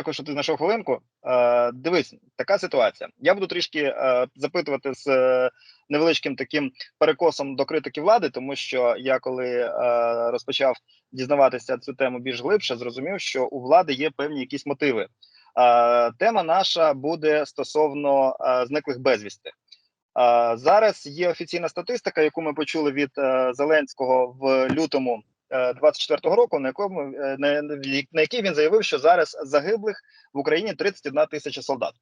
дякую, що ти знайшов хвилинку. Е, дивись, така ситуація. Я буду трішки е, запитувати з е, невеличким таким перекосом до критики влади, тому що я коли е, розпочав дізнаватися цю тему більш глибше, зрозумів, що у влади є певні якісь мотиви. Е, тема наша буде стосовно е, зниклих безвісти. Е, зараз є офіційна статистика, яку ми почули від е, Зеленського в лютому. Е, 24-го року, на якому е, на, на який він заявив, що зараз загиблих в Україні 31 тисяча солдат.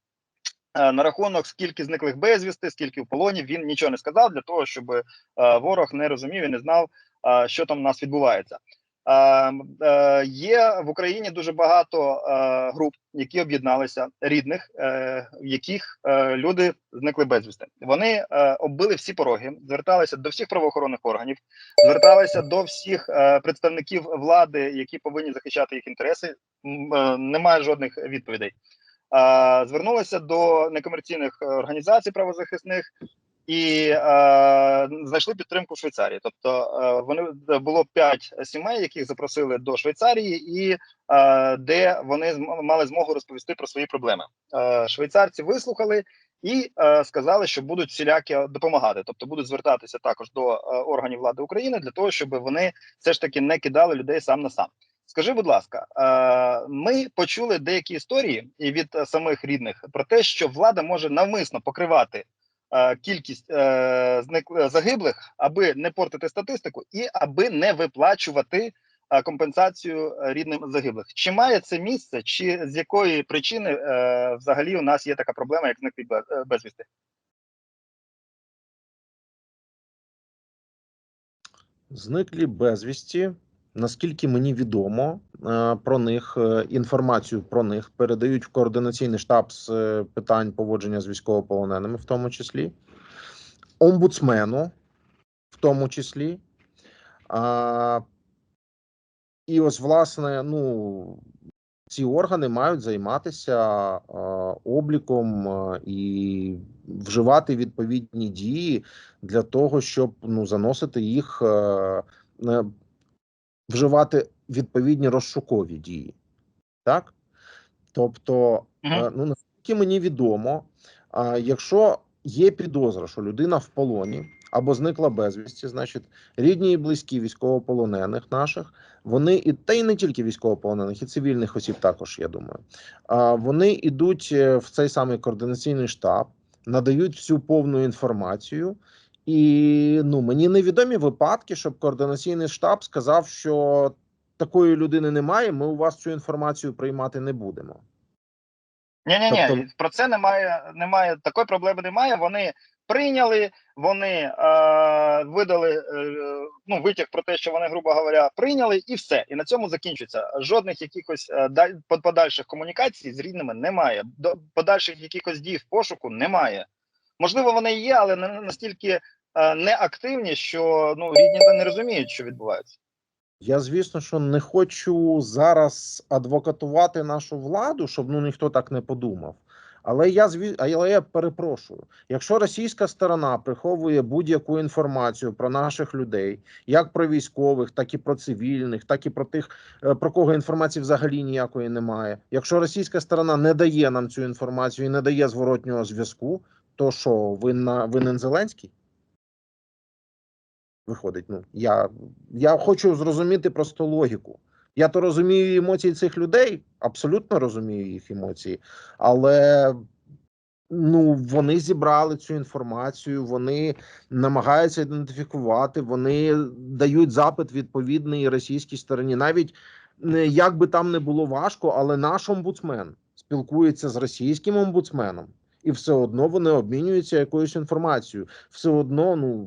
Е, На рахунок скільки зниклих безвісти, скільки в полоні, він нічого не сказав для того, щоб е, ворог не розумів і не знав, що там у нас відбувається. Е, м, е, Є в Україні дуже багато е, груп, які об'єдналися рідних, е, в яких люди зникли безвісти. Вони оббили всі пороги, зверталися до всіх правоохоронних органів, зверталися до всіх представників влади, які повинні захищати їх інтереси. Немає жодних відповідей. Звернулися до некомерційних організацій правозахисних і е, знайшли підтримку в Швейцарії. Тобто е, вони було п'ять сімей, яких запросили до Швейцарії, і е, де вони мали змогу розповісти про свої проблеми. Е, швейцарці вислухали і е, сказали, що будуть всілякі допомагати, тобто будуть звертатися також до е, органів влади України для того, щоб вони все ж таки не кидали людей сам на сам. Скажи, будь ласка, е, ми почули деякі історії і від е, самих рідних про те, що влада може навмисно покривати е, кількість е, загиблих, аби не портити статистику і аби не виплачувати е, компенсацію е, рідним загиблих. Чи має це місце, чи з якої причини е, взагалі у нас є така проблема, як е, безвісти? Зниклі безвісті. Наскільки мені відомо, е, про них е, інформацію про них передають в координаційний штаб з е, питань поводження з військовополоненими, в тому числі, омбудсмену, в тому числі. А, і ось, власне, ну, ці органи мають займатися обліком і вживати відповідні дії для того, щоб ну, заносити їх, вживати відповідні розшукові дії. Так? Тобто, е, ну, наскільки мені відомо, якщо є підозра, що людина в полоні або зникла безвісті, значить рідні і близькі військовополонених наших, вони і та й не тільки військовополонених, і цивільних осіб також, я думаю. Вони йдуть е, в цей самий координаційний штаб, надають всю повну інформацію. І ну мені невідомі випадки, щоб координаційний штаб сказав, що такої людини немає. Ми у вас цю інформацію приймати не будемо. Ні, ні, ні, Тобто- про це немає. Немає такої проблеми. Немає. Вони прийняли, вони е, видали е, ну витяг про те, що вони, грубо говоря, прийняли, і все. І на цьому закінчується. Жодних якихось е, подальших комунікацій з рідними немає. До подальших якихось дій в пошуку немає. Можливо, вони є, але не настільки е, неактивні, що ну рідні не розуміють, що відбувається. Я, звісно, що не хочу зараз адвокатувати нашу владу, щоб ну ніхто так не подумав. Але я зві... але я перепрошую, якщо російська сторона приховує будь-яку інформацію про наших людей, як про військових, так і про цивільних, так і про тих, е, про кого інформації взагалі ніякої немає. Якщо російська сторона не дає нам цю інформацію і не дає зворотнього зв'язку, то що винна винен Зеленський? Виходить, ну я, я хочу зрозуміти просто логіку. Я то розумію емоції цих людей, абсолютно розумію їх емоції, але ну вони зібрали цю інформацію, вони намагаються ідентифікувати, вони дають запит відповідний російській стороні. Навіть не як би там не було важко, але наш омбудсмен спілкується з російським омбудсменом. І все одно вони обмінюються якоюсь інформацією. Все одно, ну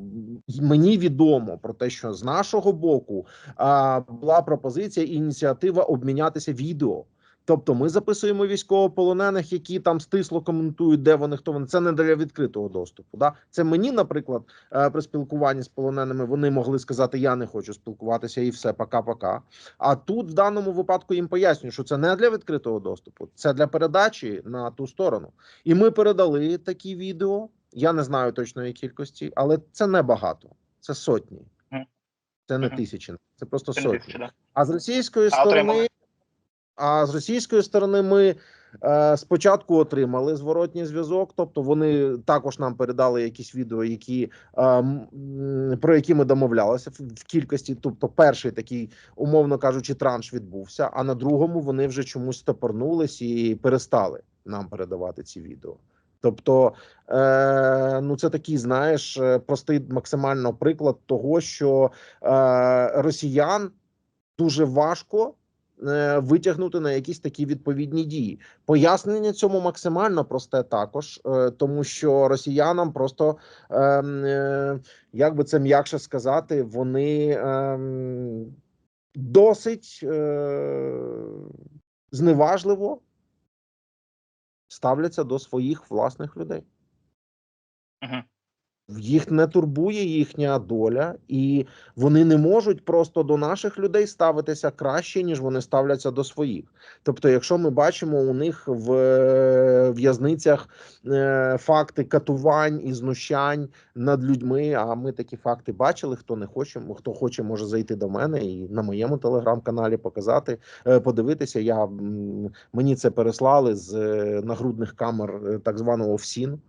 мені відомо про те, що з нашого боку а, була пропозиція ініціатива обмінятися відео. Тобто, ми записуємо військовополонених, які там стисло коментують, де вони хто вони. Це не для відкритого доступу. Да? Це мені, наприклад, е, при спілкуванні з полоненими вони могли сказати: Я не хочу спілкуватися, і все, пока-пока. А тут в даному випадку їм пояснюю, що це не для відкритого доступу, це для передачі на ту сторону. І ми передали такі відео. Я не знаю точної кількості, але це не багато. Це сотні. Це не тисячі, це просто сотні. А з російської сторони? А з російської сторони ми е, спочатку отримали зворотній зв'язок, тобто вони також нам передали якісь відео, які е, про які ми домовлялися в, кількості. Тобто, перший такий, умовно кажучи, транш відбувся. А на другому вони вже чомусь стопорнулись і перестали нам передавати ці відео. Тобто, е, ну це такий, знаєш, е, простий максимально приклад того, що е, росіян дуже важко витягнути на якісь такі відповідні дії. Пояснення цьому максимально просте також, е, тому що росіянам просто е, е, як би це м'якше сказати, вони е, досить е, зневажливо ставляться до своїх власних людей. Мгм. Їх не турбує їхня доля, і вони не можуть просто до наших людей ставитися краще, ніж вони ставляться до своїх. Тобто, якщо ми бачимо у них в е, в'язницях е, факти катувань і знущань над людьми, а ми такі факти бачили. Хто не хоче, хто хоче, може зайти до мене і на моєму телеграм-каналі показати, е, подивитися. Я мені це переслали з нагрудних камер так званого ФСІН.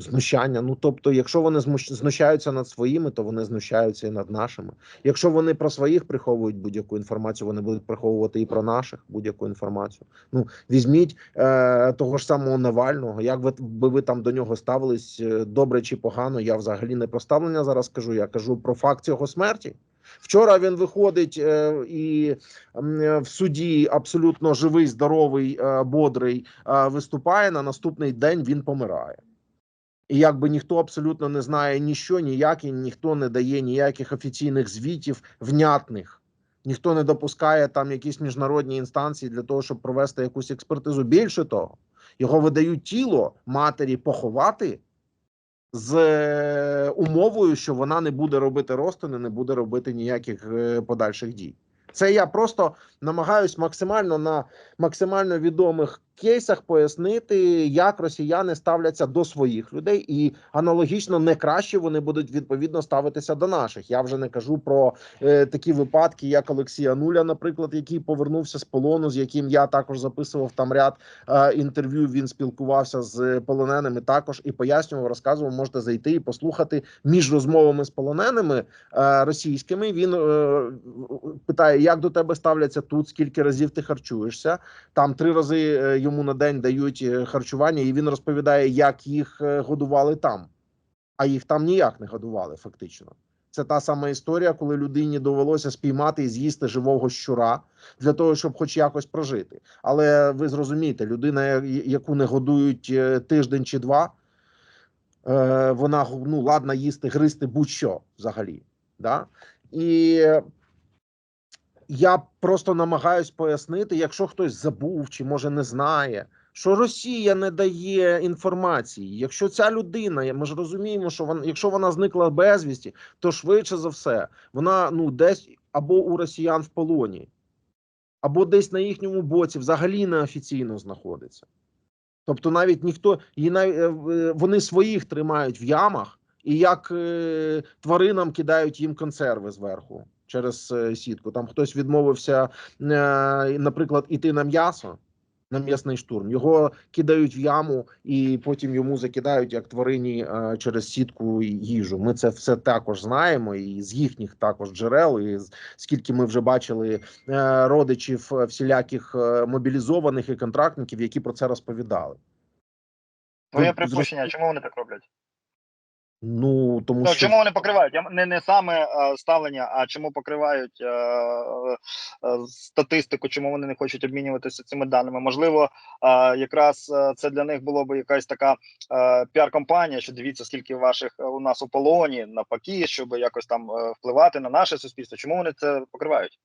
Знущання. Ну тобто, якщо вони знущаються над своїми, то вони знущаються і над нашими. Якщо вони про своїх приховують будь-яку інформацію, вони будуть приховувати і про наших будь-яку інформацію. Ну візьміть е, того ж самого Навального. Як ви би ви там до нього ставились е, добре чи погано? Я взагалі не про ставлення зараз кажу. Я кажу про факт його смерті. Вчора він виходить е, і е, в суді абсолютно живий, здоровий, е, бодрий виступає. На наступний день він помирає. І якби ніхто абсолютно не знає ніщо, ніякі, ніхто не дає ніяких офіційних звітів внятних, ніхто не допускає там якісь міжнародні інстанції для того, щоб провести якусь експертизу. Більше того, його видають тіло матері поховати з е, умовою, що вона не буде робити розтини, не буде робити ніяких е, подальших дій. Це я просто намагаюсь максимально на максимально відомих кейсах пояснити, як росіяни ставляться до своїх людей, і аналогічно не краще вони будуть відповідно ставитися до наших. Я вже не кажу про е, такі випадки, як Олексія Нуля, наприклад, який повернувся з полону, з яким я також записував там ряд е, інтерв'ю. Він спілкувався з полоненими також і пояснював, розказував. Можете зайти і послухати між розмовами з полоненими е, російськими. Він е, питає, як до тебе ставляться тут, скільки разів ти харчуєшся. Там три рази е, йому на день дають е, харчування, і він розповідає, як їх е, годували там, а їх там ніяк не годували, фактично. Це та сама історія, коли людині довелося спіймати і з'їсти живого щура для того, щоб хоч якось прожити. Але ви зрозумієте, людина, яку не годують е, тиждень чи два, вона ну ладна їсти, гризти будь-що взагалі. Да? І я просто намагаюсь пояснити, якщо хтось забув чи може не знає, що Росія не дає інформації. Якщо ця людина, ми ж розуміємо, що вона, якщо вона зникла безвісті, то швидше за все вона ну десь або у росіян в полоні, або десь на їхньому боці взагалі неофіційно знаходиться. Тобто, навіть ніхто навіть е, вони своїх тримають в ямах, і як е, тваринам кидають їм консерви зверху через е, сітку. Там хтось відмовився, е, наприклад, іти на м'ясо. На м'ясний штурм його кидають в яму, і потім йому закидають як тварині е, через сітку їжу. Ми це все також знаємо, і з їхніх також джерел, і скільки ми вже бачили родичів всіляких мобілізованих і контрактників, які про це розповідали. Твоє Ну, припущення, чому вони так роблять? Ну тому Ну, що чому вони покривають? Я не, не саме е, ставлення, а чому покривають е, е, статистику, чому вони не хочуть обмінюватися цими даними? Можливо, е, якраз це для них було б якась така піар-компанія, що дивіться, скільки ваших у нас у полоні, навпаки, щоб якось там впливати на наше суспільство. Чому вони це покривають?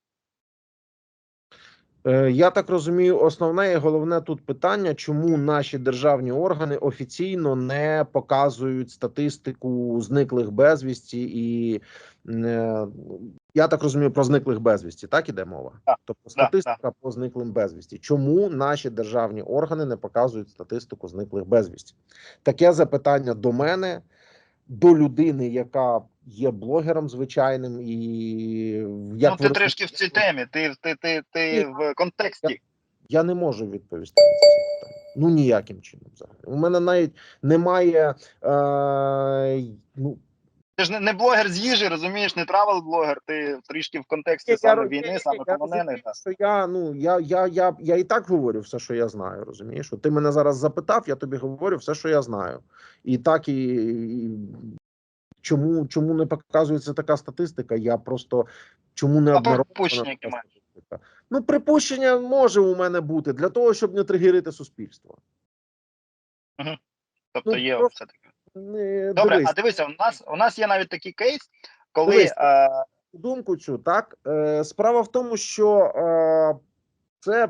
Е, Я так розумію, основне і головне тут питання, чому наші державні органи офіційно не показують статистику зниклих безвісті, і е, я так розумію про зниклих безвісті. Так іде мова? Так, Тобто статистика по зниклим безвісті. Чому наші державні органи не показують статистику зниклих безвісті? Таке запитання до мене, до людини, яка є блогером звичайним і як ну, ви ти трішки в цій темі, ти, ти, ти, ти в контексті. Я не можу відповісти на це запитання. Ну ніяким чином взагалі. У мене навіть немає. Е, ну, Ти ж не, не блогер з їжі, розумієш, не травел блогер, ти трішки в контексті я саме роз- війни, я- саме я полонених. що я, ну, я, я, я, я і так говорю все, що я знаю. Розумієш? От ти мене зараз запитав, я тобі говорю все, що я знаю. І так і. і чому, чому не показується така статистика? Я просто чому не обнародована така статистика? Ну, припущення може у мене бути для того, щоб не тригерити суспільство. Тобто Ну, є все таке. Не, Добре, дивись, а дивися, у нас у нас є навіть такий кейс, коли Дивись. е, думку цю, так е, справа в тому, що е, це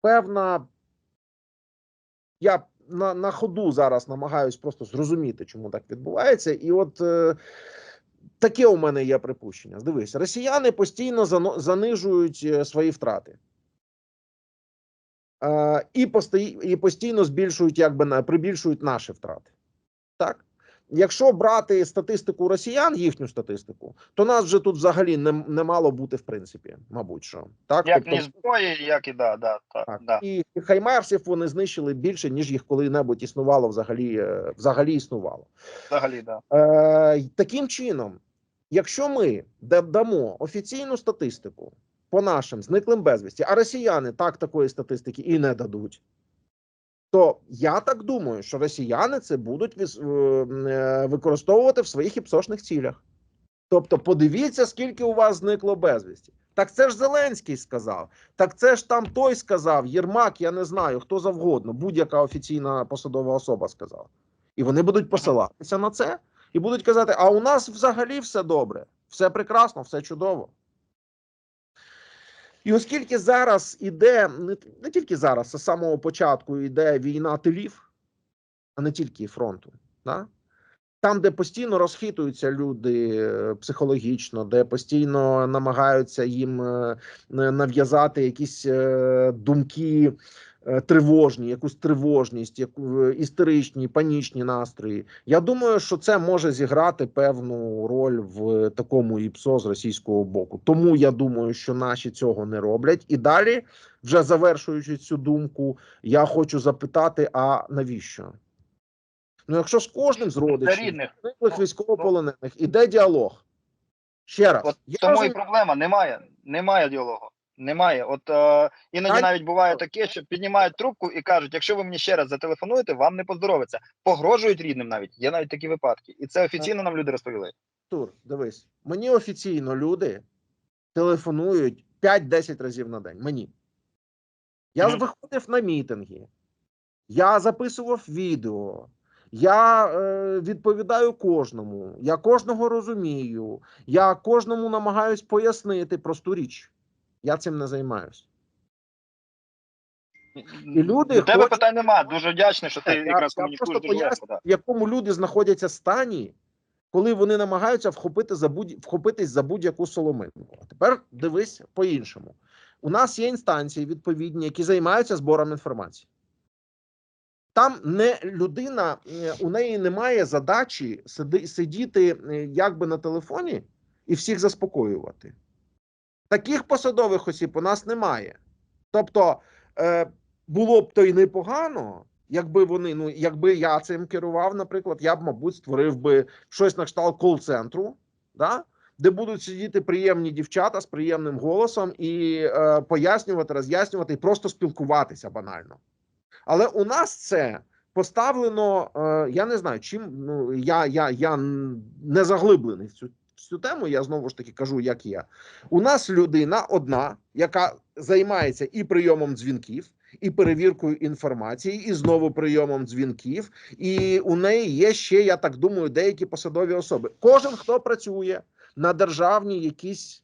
певна. Я на, на ходу зараз намагаюсь просто зрозуміти, чому так відбувається. І от е, таке у мене є припущення. Дивись, росіяни постійно занижують е, свої втрати. Е, і, постійно збільшують, якби прибільшують наші втрати. Так? Якщо брати статистику росіян, їхню статистику, то нас вже тут взагалі не, не мало бути, в принципі, мабуть, що так. як Тобто- ні зброї, як і да, да, так, так. да. І хаймарсів вони знищили більше, ніж їх коли-небудь існувало взагалі, е, взагалі існувало. взагалі, да. Е, таким чином, якщо ми дамо офіційну статистику по нашим зниклим безвісті, а росіяни так такої статистики і не дадуть, то я так думаю, що росіяни це будуть е, е, використовувати в своїх іпсошних цілях. Тобто, подивіться, скільки у вас зникло безвісті. Так це ж Зеленський сказав. Так це ж там той сказав, Єрмак, я не знаю, хто завгодно, будь-яка офіційна посадова особа сказала. І вони будуть посилатися на це і будуть казати: а у нас взагалі все добре, все прекрасно, все чудово. І оскільки зараз іде, не, тільки зараз, а з самого початку йде війна тилів, а не тільки фронту, да? там, де постійно розхитуються люди е, психологічно, де постійно намагаються їм е, нав'язати якісь е, думки тривожні, якусь тривожність, яку е, істеричні, панічні настрої. Я думаю, що це може зіграти певну роль в такому ІПСО з російського боку. Тому я думаю, що наші цього не роблять. І далі, вже завершуючи цю думку, я хочу запитати: а навіщо? Ну, якщо з кожним з родичів військовополонених іде діалог. Ще раз, От я тому і проблема немає. Немає діалогу. Немає. От е, іноді навіть буває таке, що піднімають трубку і кажуть, якщо ви мені ще раз зателефонуєте, вам не поздоровиться. Погрожують рідним навіть. Є навіть такі випадки. І це офіційно нам люди розповіли. Тур, дивись, мені офіційно люди телефонують 5-10 разів на день. Мені. Я Мгм. виходив на мітинги, я записував відео, я е, відповідаю кожному, я кожного розумію, я кожному намагаюсь пояснити просту річ. Я цим не займаюся. І люди До тебе хочуть- питань немає. Дуже вдячний, що ти Я- якраз я комунікуєш дуже легко. Да. в якому люди знаходяться стані, коли вони намагаються вхопити за будь вхопитись за будь-яку соломинку. А тепер дивись по-іншому. У нас є інстанції відповідні, які займаються збором інформації. Там не людина, е, у неї немає задачі сидіти е, якби на телефоні і всіх заспокоювати. Таких посадових осіб у нас немає. Тобто, е, було б то й непогано, якби вони, ну якби я цим керував, наприклад, я б, мабуть, створив би щось на кшталт кол-центру, да? де будуть сидіти приємні дівчата з приємним голосом і е, пояснювати, роз'яснювати і просто спілкуватися банально. Але у нас це поставлено. Е, я не знаю, чим ну я, я, я не заглиблений в цю, цю тему. Я знову ж таки кажу, як є. У нас людина одна, яка займається і прийомом дзвінків, і перевіркою інформації, і знову прийомом дзвінків. І у неї є ще, я так думаю, деякі посадові особи. Кожен, хто працює на державній якійсь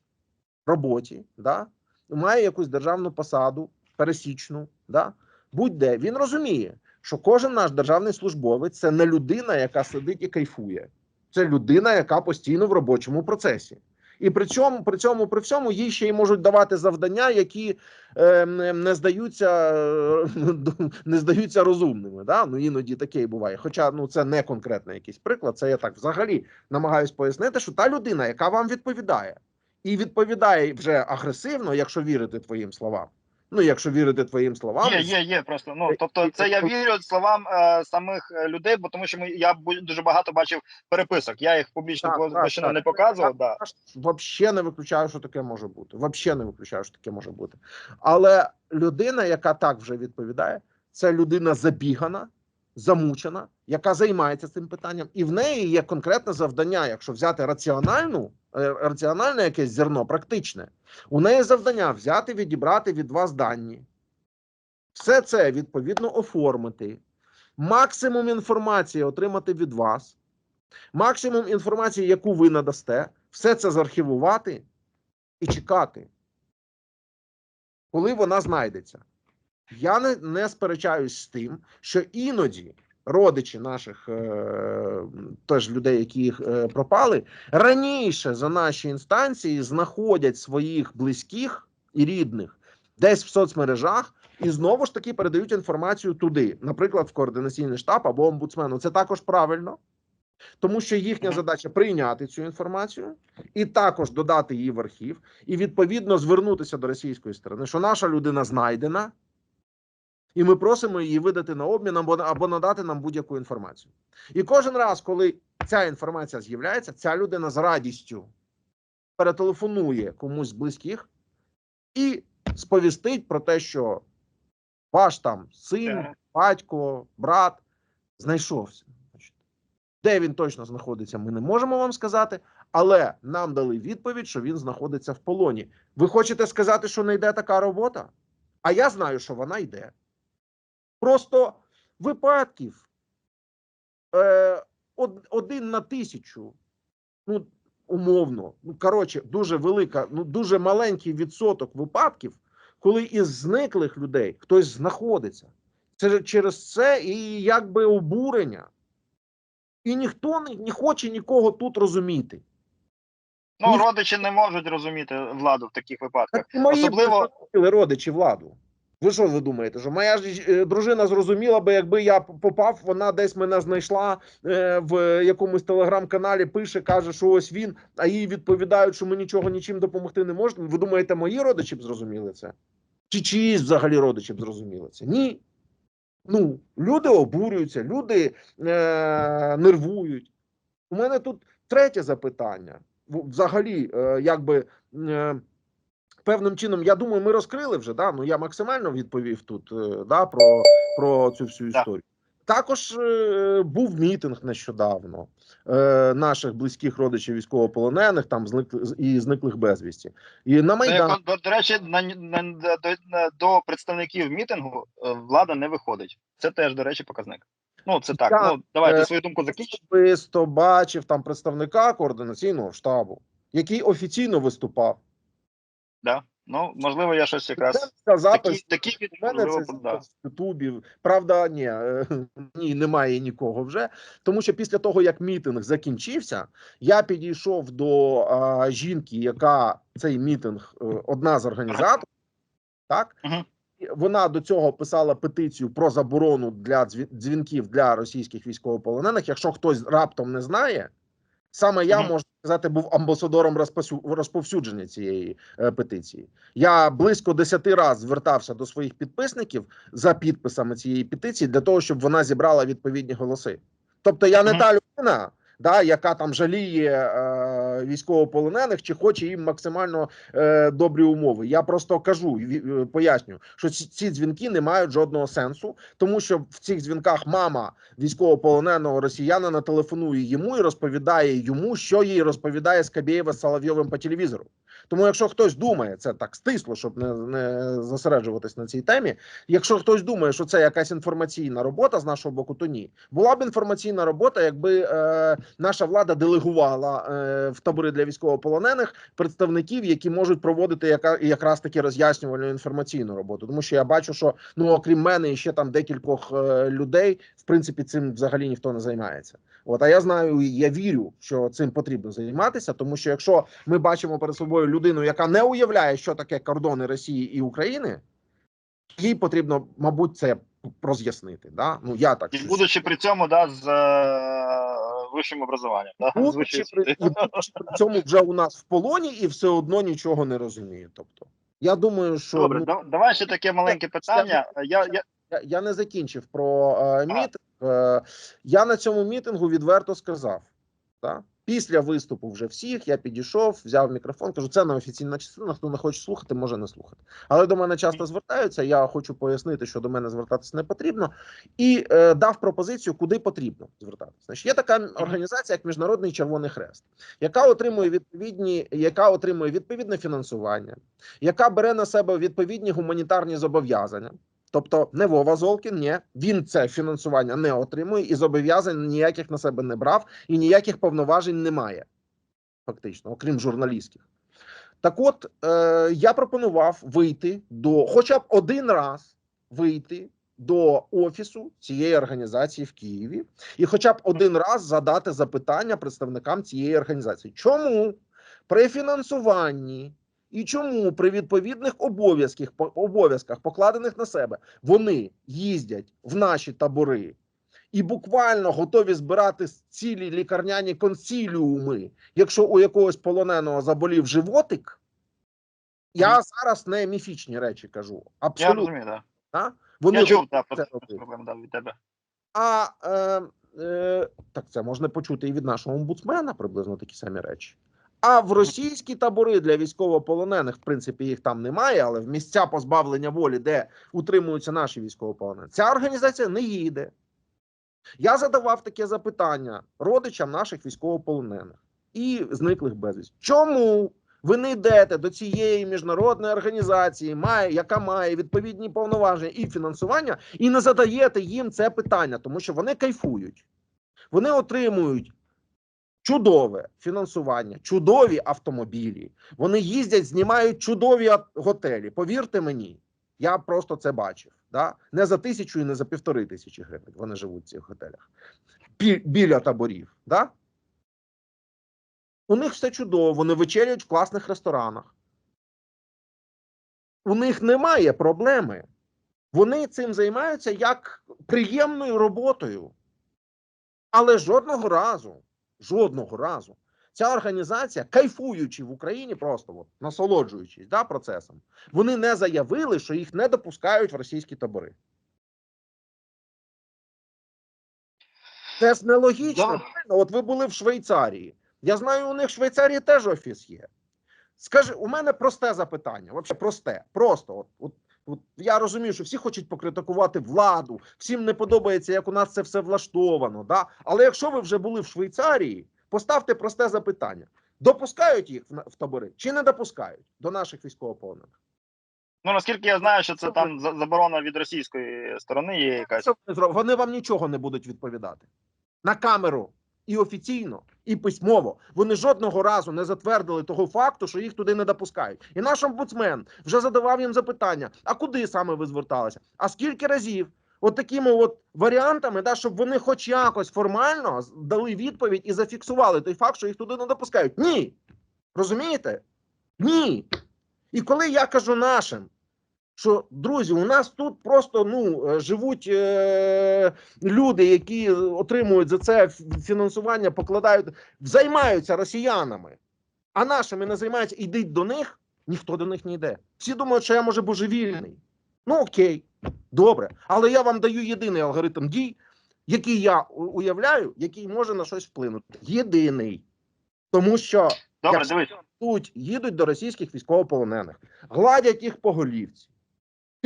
роботі, да, має якусь державну посаду, пересічну, да, будь-де, він розуміє, що кожен наш державний службовець це не людина, яка сидить і кайфує. Це людина, яка постійно в робочому процесі. І при цьому, при цьому, при всьому їй ще й можуть давати завдання, які е, не здаються е, не здаються розумними. Да? Ну іноді таке і буває. Хоча ну це не конкретний якийсь приклад. Це я так взагалі намагаюсь пояснити, що та людина, яка вам відповідає, і відповідає вже агресивно, якщо вірити твоїм словам. Ну, якщо вірити твоїм словам, Є, є, є просто. Ну тобто, це я вірю словам е, самих е, людей, бо тому що ми я дуже багато бачив переписок. Я їх публічно Так, так, так. не показував. Да. Взагалі не виключаю, що таке може бути. Взагалі не виключаю, що таке може бути. Але людина, яка так вже відповідає, це людина забігана, замучена, яка займається цим питанням, і в неї є конкретне завдання, якщо взяти раціональну, е, раціональне якесь зерно, практичне, у неї завдання взяти, відібрати від вас дані. Все це відповідно оформити, максимум інформації отримати від вас, максимум інформації, яку ви надасте, все це заархівувати і чекати, коли вона знайдеться. Я не, не сперечаюсь з тим, що іноді родичі наших е, теж людей, які їх е, пропали, раніше за наші інстанції знаходять своїх близьких і рідних десь в соцмережах. І знову ж таки передають інформацію туди, наприклад, в координаційний штаб або омбудсмену. Це також правильно, тому що їхня задача прийняти цю інформацію і також додати її в архів, і відповідно звернутися до російської сторони, що наша людина знайдена, і ми просимо її видати на обмін або, або надати нам будь-яку інформацію. І кожен раз, коли ця інформація з'являється, ця людина з радістю перетелефонує комусь з близьких і сповістить про те, що ваш там син, батько, брат знайшовся. Де він точно знаходиться, ми не можемо вам сказати, але нам дали відповідь, що він знаходиться в полоні. Ви хочете сказати, що не йде така робота? А я знаю, що вона йде. Просто випадків е, один на тисячу. Ну, умовно. Ну, коротше, дуже велика, ну дуже маленький відсоток випадків, коли із зниклих людей хтось знаходиться. Це через це і якби обурення. І ніхто не, не хоче нікого тут розуміти. Ну Ні- родичі не можуть розуміти владу в таких випадках. Так мої Особливо- родичі владу. Ви що ви думаєте? Що моя ж е, дружина зрозуміла би, якби я попав, вона десь мене знайшла е, в якомусь телеграм-каналі, пише, каже, що ось він, а їй відповідають, що ми нічого нічим допомогти не можемо. Ви думаєте, мої родичі б зрозуміли це? Чи чиїсь взагалі родичі б зрозуміли це? Ні. Ну, люди обурюються, люди е, нервують. У мене тут третє запитання. Взагалі, е, якби. Е, певним чином, я думаю, ми розкрили вже. Да? Ну я максимально відповів тут е, да, про, про цю всю Да. історію. Також е, був мітинг нещодавно е, наших близьких родичів військовополонених, там зник і зниклих безвісті. І на Це, Майдані до, до речі, на, на, до, на- до представників мітингу е, влада не виходить. Це теж, до речі, показник. Ну, це так. Я, ну, давайте е, свою думку закінчимо. особисто бачив там представника координаційного штабу, який офіційно виступав. Да? Ну, можливо, я щось Це якраз запис такі, такі У мене це да. запис в Ютубі. Правда, ні, е, ні, немає нікого вже. Тому що після того, як мітинг закінчився, я підійшов до а, жінки, яка цей мітинг е, одна з організаторів. Так. І вона до цього писала петицію про заборону для дзві- дзвінків для російських військовополонених. Якщо хтось раптом не знає, саме я можна сказати, був амбасадором розповсюдження цієї е, петиції. Я близько 10 разів звертався до своїх підписників за підписами цієї петиції для того, щоб вона зібрала відповідні голоси. Тобто, я не та людина, да, яка там жаліє е, військовополонених чи хоче їм максимально е, добрі умови. Я просто кажу е, поясню, що ці дзвінки не мають жодного сенсу, тому що в цих дзвінках мама військовополоненого росіянина телефонує йому і розповідає йому, що їй розповідає Скабєєва з Соловйовим по телевізору. Тому, якщо хтось думає, це так стисло, щоб не, не зосереджуватись на цій темі. Якщо хтось думає, що це якась інформаційна робота з нашого боку, то ні. Була б інформаційна робота, якби е, наша влада делегувала е, в табори для військовополонених представників, які можуть проводити яка якраз таки роз'яснювальну інформаційну роботу. Тому що я бачу, що ну окрім мене і ще там декількох е, людей, в принципі, цим взагалі ніхто не займається. От, а я знаю, я вірю, що цим потрібно займатися, тому що якщо ми бачимо перед собою людину, яка не уявляє, що таке кордони Росії і України, їй потрібно, мабуть, це роз'яснити. Да? Ну я так І щось- будучи при цьому, да, з е, вищим образуванням. Да, будучи при, і будучи при цьому вже у нас в полоні і все одно нічого не розуміє. Тобто, я думаю, що Добре, ну, давай ще таке маленьке питання. Я, я, я, я не закінчив про е, мітинг. Е, я на цьому мітингу відверто сказав. Так? Після виступу вже всіх я підійшов, взяв мікрофон, кажу, це неофіційна частина. Хто не хоче слухати, може не слухати. Але до мене часто звертаються. Я хочу пояснити, що до мене звертатися не потрібно, і е, дав пропозицію, куди потрібно звертатися. Значить, є така організація, як Міжнародний Червоний Хрест, яка отримує відповідні, яка отримує відповідне фінансування, яка бере на себе відповідні гуманітарні зобов'язання. Тобто не Вова Золкін, ні, він це фінансування не отримує і зобов'язань ніяких на себе не брав, і ніяких повноважень немає, фактично, окрім журналістських. Так от е, я пропонував вийти до, хоча б один раз вийти до офісу цієї організації в Києві, і хоча б один раз задати запитання представникам цієї організації. Чому при фінансуванні і чому при відповідних обов'язках, обов'язках, покладених на себе, вони їздять в наші табори і буквально готові збирати цілі лікарняні консиліуми, якщо у якогось полоненого заболів животик? Я зараз не міфічні речі кажу. я Абсолютно. розумію, так. Вони Я чув, так, це про да, від тебе. А е, е, так це можна почути і від нашого омбудсмена приблизно такі самі речі. А в російські табори для військовополонених, в принципі, їх там немає, але в місця позбавлення волі, де утримуються наші військовополонені, ця організація не їде. Я задавав таке запитання родичам наших військовополонених і зниклих безвісті. Чому ви не йдете до цієї міжнародної організації, має, яка має відповідні повноваження і фінансування, і не задаєте їм це питання, тому що вони кайфують. Вони отримують чудове фінансування, чудові автомобілі. Вони їздять, знімають чудові готелі. Повірте мені, я просто це бачив. Да? Не за тисячу і не за півтори тисячі гривень. Вони живуть в цих готелях біля таборів. Да? У них все чудово, вони вечеряють в класних ресторанах. У них немає проблеми. Вони цим займаються як приємною роботою. Але жодного разу, жодного разу ця організація, кайфуючи в Україні, просто от, насолоджуючись да, процесом, вони не заявили, що їх не допускають в російські табори. Це ж нелогічно. Да. От ви були в Швейцарії. Я знаю, у них в Швейцарії теж офіс є. Скажи, у мене просте запитання. Взагалі просте. Просто от, от, от я розумію, що всі хочуть покритикувати владу, всім не подобається, як у нас це все влаштовано. Да? Але якщо ви вже були в Швейцарії, поставте просте запитання: допускають їх в, табори чи не допускають до наших військовополонених? Ну, наскільки я знаю, що це там заборона від російської сторони є якась. Вони вам нічого не будуть відповідати на камеру і офіційно, і письмово. Вони жодного разу не затвердили того факту, що їх туди не допускають. І наш омбудсмен вже задавав їм запитання: а куди саме ви зверталися? А скільки разів? От такими от варіантами, да, щоб вони хоч якось формально дали відповідь і зафіксували той факт, що їх туди не допускають. Ні. Розумієте? Ні. І коли я кажу нашим, що друзі, у нас тут просто ну е, живуть е, люди, які отримують за це фінансування, покладають, займаються росіянами, а нашими не займаються, ідіть до них, ніхто до них не йде. Всі думають, що я може божевільний. Ну окей, добре. Але я вам даю єдиний алгоритм дій, який я уявляю, який може на щось вплинути. Єдиний. Тому що Добре, Якщо- дивись. йдуть, їдуть до російських військовополонених, гладять їх по голівці.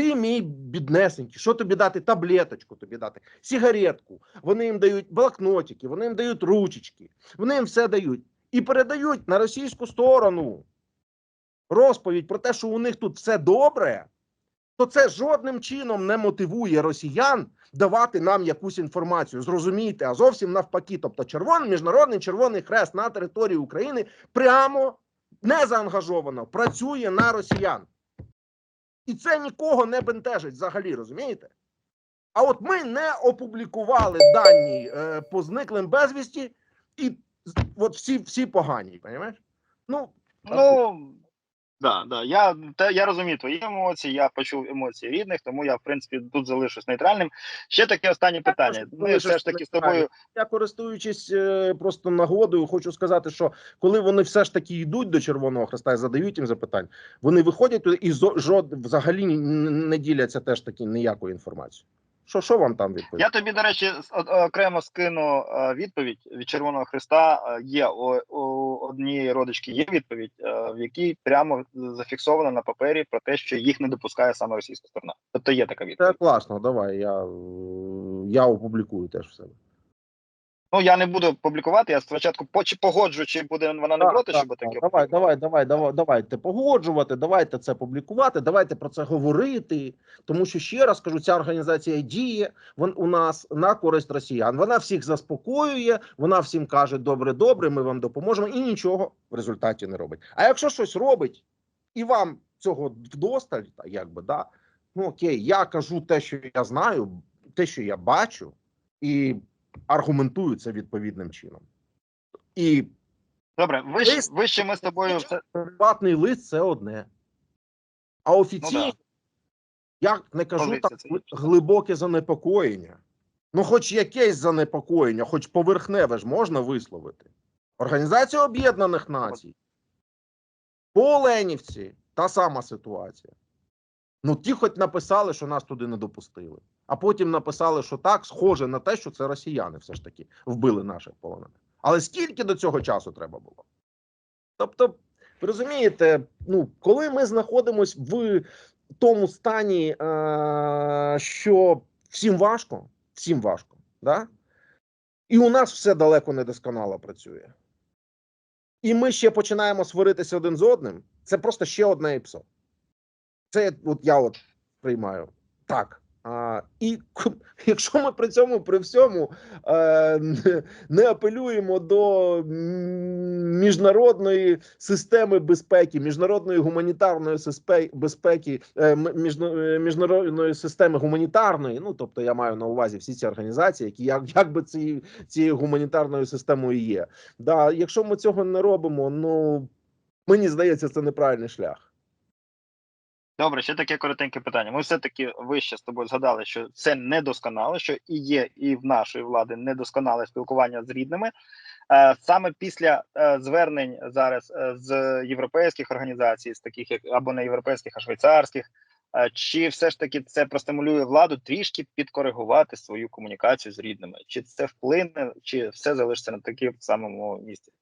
Ти мій біднесенький, що тобі дати? Таблеточку тобі дати, сигаретку. Вони їм дають блокнотики, вони їм дають ручечки, вони їм все дають і передають на російську сторону розповідь про те, що у них тут все добре, то це жодним чином не мотивує росіян давати нам якусь інформацію. Зрозумійте, а зовсім навпаки. Тобто, червоний міжнародний червоний хрест на території України прямо не заангажовано працює на росіян. І це нікого не бентежить взагалі, розумієте? А от ми не опублікували дані е, по зниклим безвісті, і от всі, всі погані, розумієш? Ну, Ну да, да. Я те, я розумію твої емоції. Я почув емоції рідних, тому я в принципі тут залишусь нейтральним. Ще таке останнє питання. Ми все ж таки з тобою. я користуючись е, просто нагодою, хочу сказати, що коли вони все ж таки йдуть до Червоного Хреста і задають їм запитань, вони виходять туди і жод, взагалі не діляться теж таки ніякою інформацією. Що, що вам там відповідь? Я тобі, до речі, окремо скину е, відповідь від Червоного Христа. Е, Є у, у однієї родички є відповідь, е, в якій прямо зафіксовано на папері про те, що їх не допускає саме російська сторона. Тобто є така Це відповідь. класно, давай. Я, я опублікую теж в себе. Ну я не буду публікувати. Я спочатку погоджу, чи буде вона не проти, щоб так. таке Давай, давай, давай, давай, давайте погоджувати, давайте це публікувати, давайте про це говорити. Тому що ще раз кажу, ця організація діє вон у нас на користь росіян. Вона всіх заспокоює, вона всім каже: добре, добре, ми вам допоможемо, і нічого в результаті не робить. А якщо щось робить, і вам цього вдосталь, та якби да, ну окей, я кажу те, що я знаю, те, що я бачу, і аргументую це відповідним чином. І Добре, вище, Лист- вище ми з тобою приватний лист це одне. А офіційно, Ну я не кажу Позиція так це глибоке занепокоєння. Ну, хоч якесь занепокоєння, хоч поверхневе ж можна висловити. Організація Об'єднаних Націй. По Оленівці та сама ситуація. Ну, ті хоч написали, що нас туди не допустили. А потім написали, що так, схоже на те, що це росіяни все ж таки вбили наших полонених. Але скільки до цього часу треба було? Тобто, ви розумієте, ну, коли ми знаходимося в тому стані, е- що всім важко, всім важко, да? і у нас все далеко не досконало працює. І ми ще починаємо сваритися один з одним, це просто ще одне ІПСО. Це от я от приймаю так. А, і якщо ми при цьому при всьому е, не- апелюємо до міжнародної системи безпеки, міжнародної гуманітарної безпеки, е, е, міжнародної системи гуманітарної, ну тобто я маю на увазі всі ці організації, які як, якби ці, цією гуманітарною системою є. Да, якщо ми цього не робимо, ну мені здається, це неправильний шлях. Добре, ще таке коротеньке питання. Ми все-таки вище з тобою згадали, що це недосконало, що і є, і в нашої влади недосконале спілкування з рідними. Е, Саме після е, звернень зараз е, з європейських організацій, з таких як або не європейських, а швейцарських, чи все ж таки це простимулює владу трішки підкоригувати свою комунікацію з рідними? Чи це вплине, чи все залишиться на такому самому місці?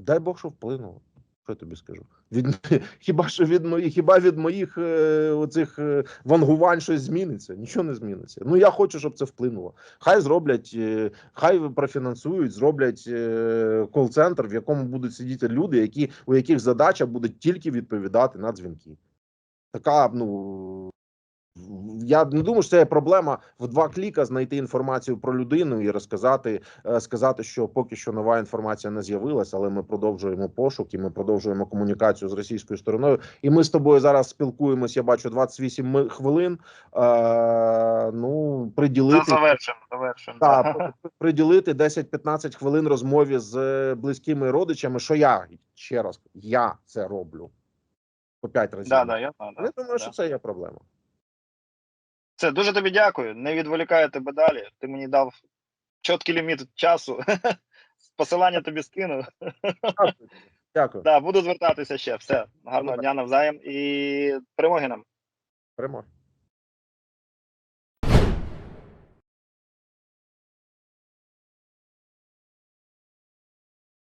Дай Бог, що вплинуло. Що я тобі скажу? Від, хіба що від моїх, хіба від моїх е, оцих е, вангувань щось зміниться? Нічого не зміниться. Ну я хочу, щоб це вплинуло. Хай зроблять, е, хай профінансують, зроблять е, кол-центр, в якому будуть сидіти люди, які, у яких задача буде тільки відповідати на дзвінки. Така, ну. Я не думаю, що це є проблема в два кліка знайти інформацію про людину і розказати, е, сказати, що поки що нова інформація не з'явилася, але ми продовжуємо пошук і ми продовжуємо комунікацію з російською стороною. І ми з тобою зараз спілкуємось. Я бачу 28 ми- хвилин. Е, ну приділити завершимо, завершимо. та, приділити 10-15 хвилин розмові з близькими родичами. Що я ще раз я це роблю по 5 разів. Да, да, я да. Я думаю, що це є проблема. Це дуже тобі дякую. Не відволікаю тебе далі. Ти мені дав чіткий ліміт часу. Посилання тобі скину. Дякую. Дякую. Да, буду звертатися ще. Все. Гарного дня навзаєм і перемоги нам. Перемоги.